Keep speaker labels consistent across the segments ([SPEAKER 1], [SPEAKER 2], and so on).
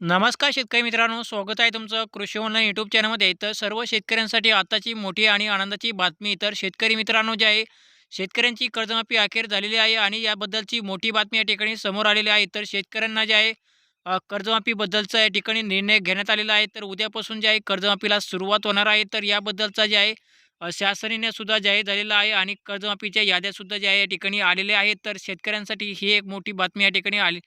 [SPEAKER 1] नमस्कार शेतकरी मित्रांनो स्वागत आहे तुमचं कृषी ऑनलाईन यूट्यूब चॅनलमध्ये तर सर्व शेतकऱ्यांसाठी आताची मोठी आणि आनंदाची बातमी. तर शेतकरी मित्रांनो जे आहे शेतकऱ्यांची कर्जमाफी अखेर झालेली आहे आणि याबद्दलची मोठी बातमी या ठिकाणी समोर आलेली आहे. तर शेतकऱ्यांना जे आहे कर्जमाफीबद्दलचा या ठिकाणी निर्णय घेण्यात आलेला आहे. तर उद्यापासून जे आहे कर्जमाफीला सुरुवात होणार आहे. तर याबद्दलचा जे आहे शासनाने सुद्धा जाहीर झालेला आहे आणि कर्जमाफीच्या याद्यासुद्धा ज्या आहे या ठिकाणी आलेल्या आहेत. तर शेतकऱ्यांसाठी ही एक मोठी बातमी या ठिकाणी आली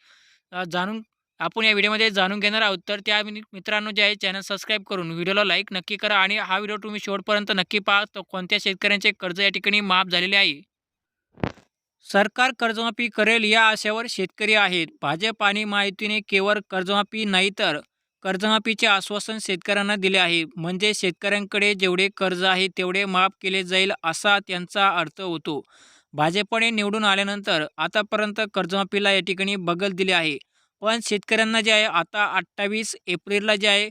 [SPEAKER 1] जाणून आपण या व्हिडिओमध्ये जाणून घेणार आहोत. तर त्या मित्रांनो जे आहे चॅनल सबस्क्राईब करून व्हिडिओला लाईक नक्की करा आणि हा व्हिडिओ तुम्ही शेवटपर्यंत नक्की पहा. तर कोणत्या शेतकऱ्यांचे कर्ज या ठिकाणी माफ झालेले आहे? सरकार कर्जमाफी करेल या आशेवर शेतकरी आहेत. भाजप आणि माहितीने केवळ कर्जमाफी नाही तर कर्जमाफीचे आश्वासन शेतकऱ्यांना दिले आहे. म्हणजे शेतकऱ्यांकडे जेवढे कर्ज आहे तेवढे माफ केले जाईल असा त्यांचा अर्थ होतो. भाजपने निवडून आल्यानंतर आतापर्यंत कर्जमाफीला या ठिकाणी बगल दिले आहे. पण शेतकऱ्यांना जे आहे आता अठ्ठावीस एप्रिलला जे आहे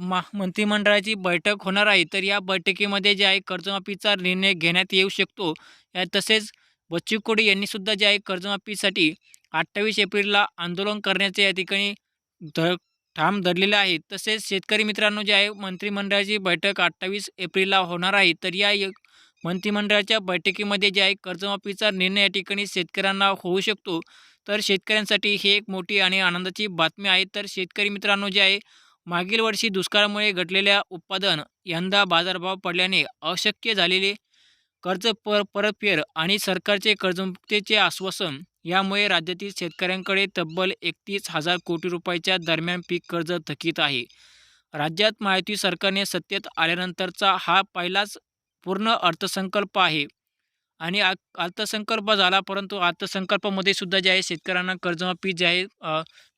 [SPEAKER 1] मा मंत्रिमंडळाची बैठक होणार आहे. तर या बैठकीमध्ये जे आहे कर्जमाफीचा निर्णय घेण्यात येऊ शकतो. या तसेच बच्चू कोडी यांनीसुद्धा जे आहे कर्जमाफीसाठी अठ्ठावीस एप्रिलला आंदोलन करण्याचे या ठिकाणी ध ठाम धरलेले आहे. तसेच शेतकरी मित्रांनो जे आहे मंत्रिमंडळाची बैठक अठ्ठावीस एप्रिलला होणार आहे. तर या मंत्रिमंडळाच्या बैठकीमध्ये जे आहे कर्जमाफीचा निर्णय या ठिकाणी शेतकऱ्यांना होऊ शकतो. तर शेतकऱ्यांसाठी ही एक मोठी आणि आनंदाची बातमी आहे. तर शेतकरी मित्रांनो जे आहे मागील वर्षी दुष्काळामुळे घटलेल्या उत्पादन यंदा बाजारभाव पडल्याने अशक्य झालेले कर्ज पर परतफेड आणि सरकारचे कर्जमुक्तीचे आश्वासन यामुळे राज्यातील शेतकऱ्यांकडे तब्बल एकतीस हजार कोटी रुपयाच्या दरम्यान पीक कर्ज थकीत आहे. राज्यात माहिती सरकारने सत्तेत आल्यानंतरचा हा पहिलाच पूर्ण अर्थसंकल्प आहे. आणि आ अर्थसंकल्प झाला परंतु अर्थसंकल्पामध्ये सुद्धा जे आहे शेतकऱ्यांना कर्जमाफी जे आहे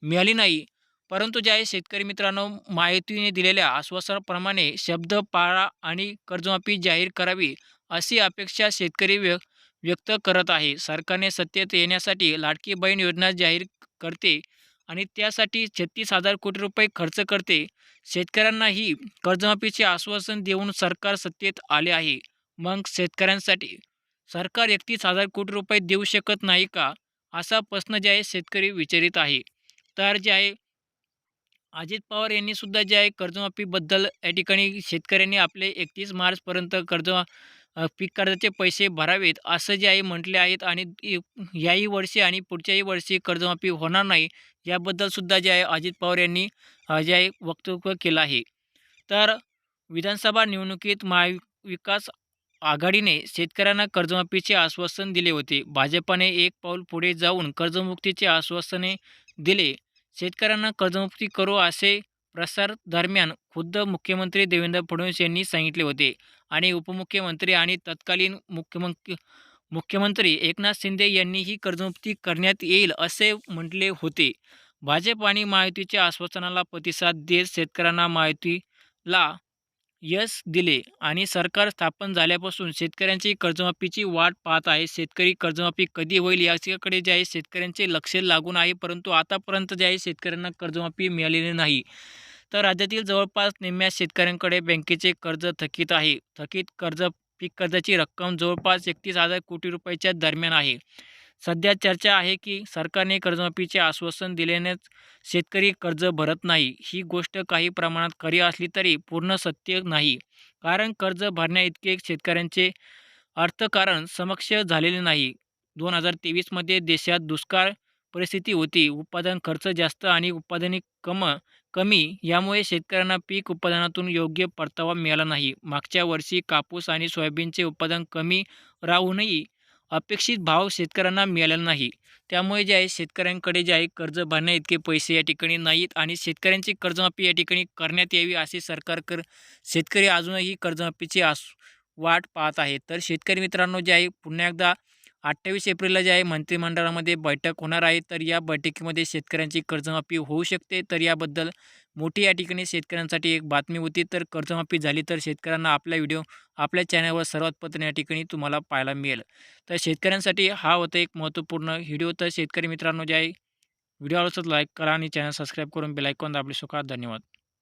[SPEAKER 1] मिळाली नाही. परंतु जे आहे शेतकरी मित्रांनो माहितीने दिलेल्या आश्वासनाप्रमाणे शब्द पाळा आणि कर्जमाफी जाहीर करावी अशी अपेक्षा शेतकरी व्य व्यक्त करत आहे. सरकारने सत्तेत येण्यासाठी लाडकी बहीण योजना जाहीर करते आणि त्यासाठी छत्तीस हजार कोटी रुपये खर्च करते. शेतकऱ्यांनाही कर्जमाफीचे आश्वासन देऊन सरकार सत्तेत आले आहे. मग शेतकऱ्यांसाठी सरकार एकतीस हजार कोटी रुपये देऊ शकत नाही का? असा प्रश्न जे आहे शेतकरी विचारित आहे. तर जे आहे अजित पवार यांनी सुद्धा जे आहे कर्जमाफीबद्दल या ठिकाणी शेतकऱ्यांनी आपले एकतीस मार्चपर्यंत कर्ज पीक कर्जाचे पैसे भरावेत असं जे आहे म्हटले आहेत आणि याही वर्षी आणि पुढच्याही वर्षी कर्जमाफी होणार नाही याबद्दल सुद्धा जे आहे अजित पवार यांनी जे आहे वक्तव्य केलं आहे. तर विधानसभा निवडणुकीत महाविकास आघाडीने शेतकऱ्यांना कर्जमाफीचे आश्वासन दिले होते. भाजपाने एक पाऊल पुढे जाऊन कर्जमुक्तीचे आश्वासने दिले. शेतकऱ्यांना कर्जमुक्ती करू असे प्रसार दरम्यान खुद्द मुख्यमंत्री देवेंद्र फडणवीस यांनी सांगितले होते आणि उपमुख्यमंत्री आणि तत्कालीन मुख्यमंत्री मुख्यमंत्री एकनाथ शिंदे यांनीही कर्जमुक्ती करण्यात येईल असे म्हटले होते. भाजप आणि महायुतीच्या आश्वासनाला प्रतिसाद देत शेतकऱ्यांना महायुतीला यश दिले आणि सरकार स्थापन झाल्यापासून शेतकऱ्यांची कर्जमाफीची वाट पाहत आहे. शेतकरी कर्जमाफी कधी होईल याच्याकडे जे आहे शेतकऱ्यांचे लक्ष लागून आहे परंतु आतापर्यंत जे आहे शेतकऱ्यांना कर्जमाफी मिळालेली नाही. तर राज्यातील जवळपास निम्म्या शेतकऱ्यांकडे बँकेचे कर्ज थकीत आहे. थकीत कर्ज पीक कर्जाची रक्कम जवळपास एकतीस हजार कोटी रुपयाच्या दरम्यान आहे. सध्या चर्चा आहे की सरकारने कर्जमाफीचे आश्वासन दिल्यानेच शेतकरी कर्ज भरत नाही. ही गोष्ट काही प्रमाणात खरी असली तरी पूर्ण सत्य नाही. कारण कर्ज भरण्याइतके शेतकऱ्यांचे अर्थकारण समक्ष झालेले नाही. दोन हजार तेवीसमध्ये देशात दुष्काळ परिस्थिती होती. उत्पादन खर्च जास्त आणि उत्पादने कम कमी यामुळे शेतकऱ्यांना पीक उत्पादनातून योग्य परतावा मिळाला नाही. मागच्या वर्षी कापूस आणि सोयाबीनचे उत्पादन कमी राहूनही अपेक्षित भाव शेतकऱ्यांना मिळालेला नाही. त्यामुळे जे आहे शेतकऱ्यांकडे जे आहे कर्ज भरण्या इतके पैसे या ठिकाणी नाहीत आणि शेतकऱ्यांची कर्जमाफी या ठिकाणी करण्यात यावी असे सरकार कर शेतकरी अजूनही कर्जमाफीची आस वाट पाहत आहे तर शेतकरी मित्रांनो जे आहे पुन्हा एकदा अठ्ठावीस एप्रिलला जे आहे मंत्रिमंडळामध्ये बैठक होणार आहे. तर या बैठकीमध्ये शेतकऱ्यांची कर्जमाफी होऊ शकते. तर याबद्दल मोठी या ठिकाणी शेतकऱ्यांसाठी एक बातमी होती. तर कर्जमाफी झाली तर शेतकऱ्यांना आपला व्हिडिओ आपल्या चॅनलवर सर्वात पत्र या ठिकाणी तुम्हाला पाहायला मिळेल. तर शेतकऱ्यांसाठी हा होता एक महत्त्वपूर्ण व्हिडिओ. तर शेतकरी मित्रांनो जे आहे व्हिडिओ आवडत लाईक करा आणि चॅनल सबस्क्राईब करून बेलायकॉन दाबले. शोका धन्यवाद.